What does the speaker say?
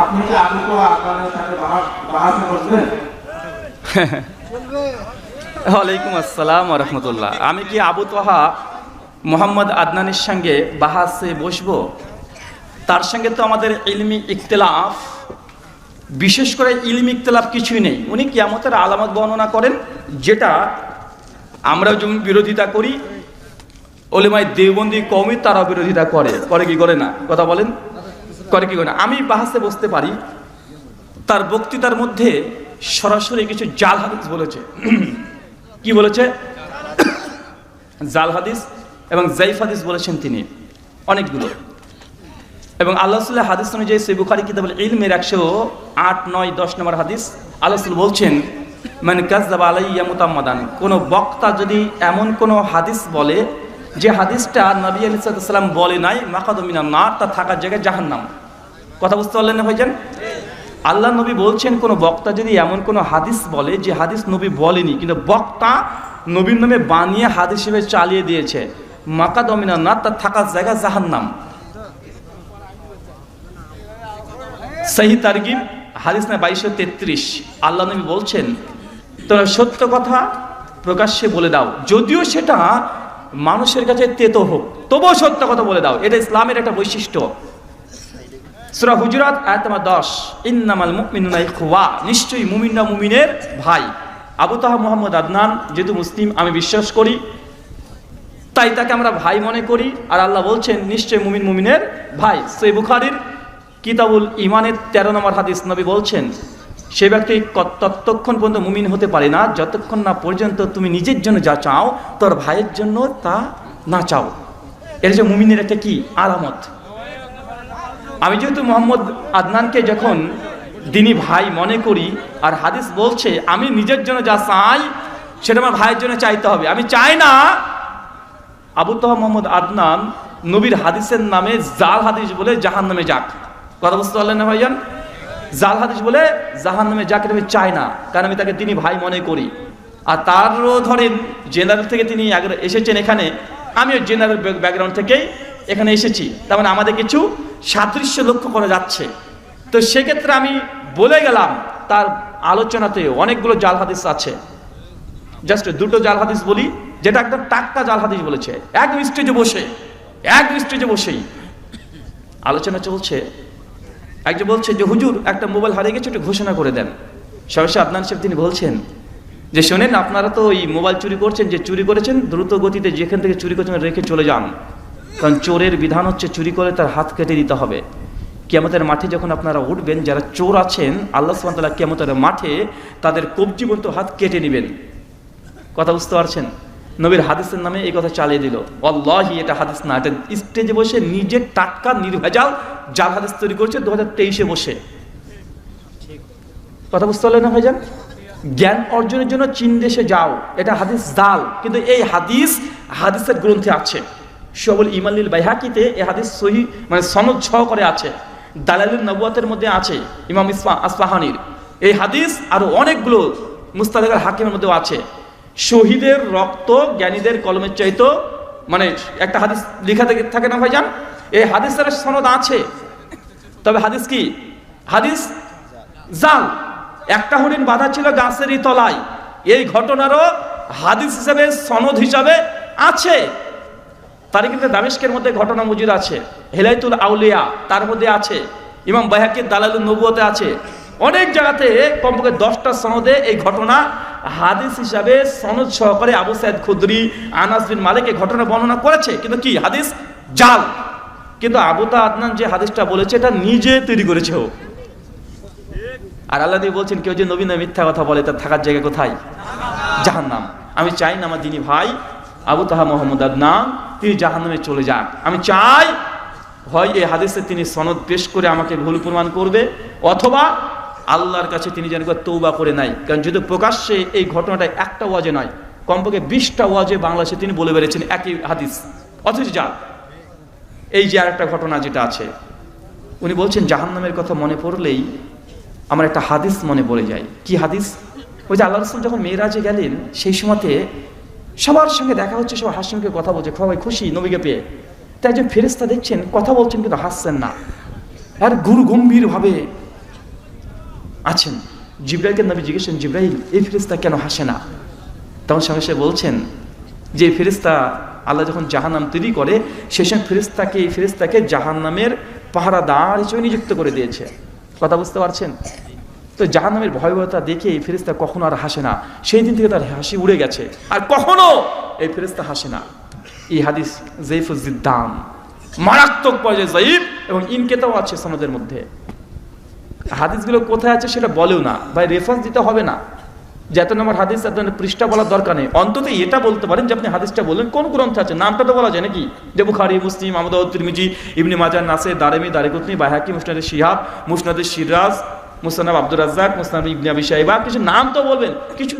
আপনি কি তো সাথে ওয়ালাইকুম আসসালাম রহমতুল্লাহ। আমি কি আবু তোহা মোহাম্মদ আদনানের সঙ্গে বাহাসে বসবো? তার সঙ্গে তো আমাদের ইলমি ইখতলাফ, বিশেষ করে ইলমি ইখতলাফ কিছুই নেই। উনি কিয়ামতের আলামত বর্ণনা করেন, যেটা আমরাও যেমন বিরোধিতা করি, ওলেমায় দেওবন্দি কমই তারাও বিরোধিতা করে। করে কি করে না? কথা বলেন। করে কি করে আমি বাহাসে বসতে পারি, তার বক্তৃতার মধ্যে সরাসরি কিছু জাল হাদিস বলেছে। কি বলেছে? জাল হাদিস এবং জাইফ হাদিস বলেছেন তিনি, অনেকগুলো। এবং আল্লাহ সাল্লাহ হাদিস অনুযায়ী সে বুখারি কিতাবুল ইলমের একশো আট, নয়, দশ নম্বর হাদিস আল্লাহ বলছেন মানে কাজদাবা আলাইয়া মুতাম্মাদান কোনো বক্তা যদি এমন কোনো হাদিস বলে, যে হাদিসটা নবী আলি সাল্লাম বলে নাই মাকাদমিনা না তা থাকার জায়গায় জাহান্নাম। কথা বুঝতে পারলেন না ভাইজান? আল্লাহ নবী বলছেন, কোনো বক্তা যদি এমন কোনো হাদিস বলে যে হাদিস নবী বলেনি, কিন্তু বক্তা নবীর নামে বানিয়ে হাদিস হিসেবে চালিয়ে দিয়েছে, মাকা দমিনা না, তার থাকার জায়গা জাহান্নাম। সহি তারগিব, হাদিস না বাইশশো তেত্রিশ। আল্লাহ নবী বলছেন তোমরা সত্য কথা প্রকাশ্যে বলে দাও। যদিও সেটা মানুষের কাছে তেতো হোক, তবুও সত্য কথা বলে দাও। এটা ইসলামের একটা বৈশিষ্ট্য। সুরা হুজরাত আয়াতমা দশ। ইন্নামাল মুমিনুনা ইখওয়া। নিশ্চয়ই মুমিনরা মুমিনের ভাই। আবু তাহা মোহাম্মদ আদনান, যেহেতু মুসলিম, আমি বিশ্বাস করি। তাই তাকে আমরা ভাই মনে করি। আর আল্লাহ বলছেন, নিশ্চয়ই মুমিন মুমিনের ভাই। সই বুখারির কিতাবুল ইমানের তেরো নম্বর হাদিস নবী বলছেন, সে ব্যক্তি ততক্ষণ পর্যন্ত মুমিন হতে পারে না। যতক্ষণ না পর্যন্ত তুমি নিজের জন্য যা চাও, তোর ভাইয়ের জন্য তা না চাও। এটা যে মুমিনের একটা কি? আলামত। আমি যেহেতু মোহাম্মদ আদনানকে যখন দিনী ভাই মনে করি আর হাদিস বলছে, আমি নিজের জন্য যা চাই, সেটা আমার ভাইয়ের জন্য চাইতে হবে। আমি চাই না আবু তহ মোহাম্মদ আদনান নবীর হাদিসের নামে জাল হাদিস বলে জাহান নামে যাক। কথা বুঝতে পারলেন না ভাইজান? জাল হাদিস বলে জাহান নামে যাক আমি চাই না, কারণ আমি তাকে তিনি ভাই মনে করি। আর তারও ধরেন জেনারেল থেকে তিনি এসেছেন এখানে, আমিও জেনারেল ব্যাকগ্রাউন্ড থেকেই এখানে এসেছি। তার মানে আমাদের কিছু সাদৃশ্য লক্ষ্য করা যাচ্ছে। তো সেক্ষেত্রে আমি বলে গেলাম, তার আলোচনাতে অনেকগুলো জাল হাদিস আছে। জাস্ট দুটো জাল হাদিস বলি, যেটা একদম টাক্কা জাল হাদিস বলেছে। এক স্টেজে বসে, এক স্টেজে বসেই। আলোচনা চলছে। একজন বলছে যে, হুজুর, একটা মোবাইল হারিয়ে গেছে, একটু ঘোষণা করে দেন। সহসা আদনান সাহেব তিনি বলছেন যে, শোনেন, আপনারা তো ওই মোবাইল চুরি করছেন, যে চুরি করেছেন, দ্রুত গতিতে যেখান থেকে চুরি করছেন, রেখে চলে যান। কারণ চোরের বিধান হচ্ছে চুরি করে তার হাত কেটে দিতে হবে। কেমতের মাঠে যখন আপনারা উঠবেন, যারা চোর আছেন, আল্লাহ সুবাহতাল্লাহ কেমতের মাঠে তাদের কবজি বলতো হাত কেটে নেবেন। কথা বুঝতে পারছেন? নবীর হাদিসের নামে এই কথা চালিয়ে দিল। অল্লাহি এটা হাদিস না, এটা স্টেজে বসে নিজের টাটকা, নির্ভেজাল, জাল হাদিস তৈরি করছে দু হাজার তেইশে বসে। কথা বুঝতে পারলেন না ভাইজান? জ্ঞান অর্জনের জন্য চীন দেশে যাও, এটা হাদিস জাল। কিন্তু এই হাদিস, হাদিসের গ্রন্থে আছে। সবল ইমালিল বাইহাকিতে এ হাদিস সহি মানে সনদ ছ করে আছে। দালালুল নবুয়াতের মধ্যে আছে, ইমাম ইসফা আসফাহানির। এই হাদিস আরও অনেকগুলো মুস্তাদের হাকিমের মধ্যেও আছে। শহীদের রক্ত জ্ঞানীদের কলমের চাইতো মানে একটা হাদিস লিখা থেকে থাকে না ভাইজান? এই হাদিসের সনদ আছে। তবে হাদিস কি? হাদিস জাল। একটা হরিণ বাধা ছিল গাছেরই তলায়। এই ঘটনারও হাদিস হিসাবে সনদ হিসাবে আছে। তার কিন্তু দামেস্কের মধ্যে ঘটনা মজুদ আছে। হেলাইতুল আউলিয়া, তার মধ্যে আছে। ইমাম বাহাকির দালালুল নবুয়তে আছে। অনেক জায়গাতে কমপক্ষে দশটা সনদে এই ঘটনা হাদিস হিসাবে সনদ সহকারে আবু সাইদ খুদরি, আনাস বিন মালিক এই ঘটনা বর্ণনা করেছে। কিন্তু কি? হাদিস জাল। কিন্তু আবু তা আদনান যে হাদিসটা বলেছে, এটা নিজে তৈরি করেছে ও। আর আল্লাহ বলছেন, কেউ যে নবীন মিথ্যা কথা বলে, তার থাকার জায়গা কোথায়? জাহান্নাম। আমি চাই না আমার যিনি ভাই, আবু তাহা মোহাম্মদ আদনান তিনি জাহান্নামে চলে যান আমি চাই, হয় এই হাদিসে তিনি সনদ পেশ করে আমাকে ভুল প্রমাণ করবে, অথবা আল্লাহর কাছে তিনি যেন তৌবা করে নাই কারণ যদি প্রকাশ্যে এই ঘটনাটা একটা ওয়াজে নয়, কমপক্ষে বিশটা ওয়াজে বাংলাদেশে তিনি বলে বেড়েছেন একই হাদিস। অথচ যা, এই যে আরেকটা ঘটনা যেটা আছে, উনি বলছেন, জাহান্নামের কথা মনে পড়লেই আমার একটা হাদিস মনে পড়ে যায়। কি হাদিস? ওই যে আল্লাহ রসুল যখন মেয়েরাজে গেলেন, সেই সময়তে সবার সঙ্গে দেখা হচ্ছে সবাই হাসি মুখে কথা বলছে, সবাই খুশি, নবীকে পেয়ে। তাই একজন ফেরেস্তা দেখছেন, কথা বলছেন কিন্তু হাসছেন না। আর গুরু গম্ভীর ভাবে আছেন। জিব্রাইলকে নবী জিজ্ঞেসেন, জিব্রাইল, এই ফেরিস্তা কেন হাসে না? তখন স্বামী সাহেব বলছেন, যে ফেরিস্তা আল্লাহ যখন জাহান্নাম তৈরি করে সে সময় ফেরিস্তাকে এই ফেরিস্তাকে জাহান্নামের পাহারাদার হিসেবে নিযুক্ত করে দিয়েছে। কথা বুঝতে পারছেন? তো জাহান্নামের ভয়াবহতা দেখে এই ফেরিস্তা কখনো আর হাসে না। সেই দিন থেকে তার হাসি উড়ে গেছে। আর কখনো এই ফেরিস্তা হাসে না। এই হাদিস জৈফুদ্দান মারাত্মক পর্যায়ে জয়ীফ এবং ইনকেতাও আছে সমাজের মধ্যে। হাদিসগুলো কোথায় আছে সেটা বলেও না ভাই রেফারেন্স দিতে হবে না। যে এত নম্বর হাদিস এত পৃষ্ঠা বলার দরকার নেই। অন্তত এটা বলতে পারেন যে আপনি হাদিসটা বললেন কোন গ্রন্থে আছে? নামটা তো বলা যায় নাকি? যে বুখারি, মুসলিম, আহমদ, তিরমিজি, ইবনি মাজার নাসে দারেমি দারিকুতনি বাহাকি মুসনাদে শিহাব, মুসনাদে সিরাজ মুসানাব আব্দুর রাজ্জাক মুসানাব ইবনে আবি কিছু নাম তো বলবেন কিছু